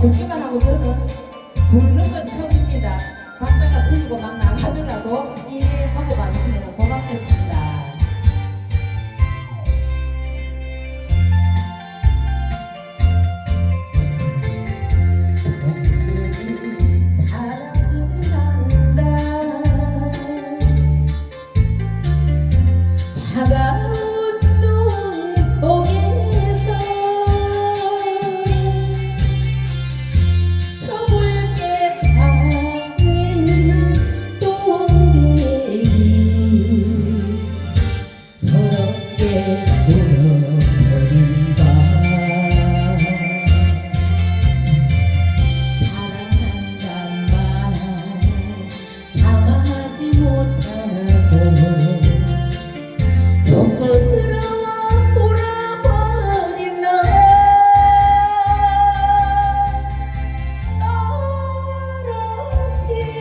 듣기만 하고 저는 부르는 건 처음입니다. 박자가 틀리고 막 나가더라도 이해하고 봐주시면 고맙겠습니다. see.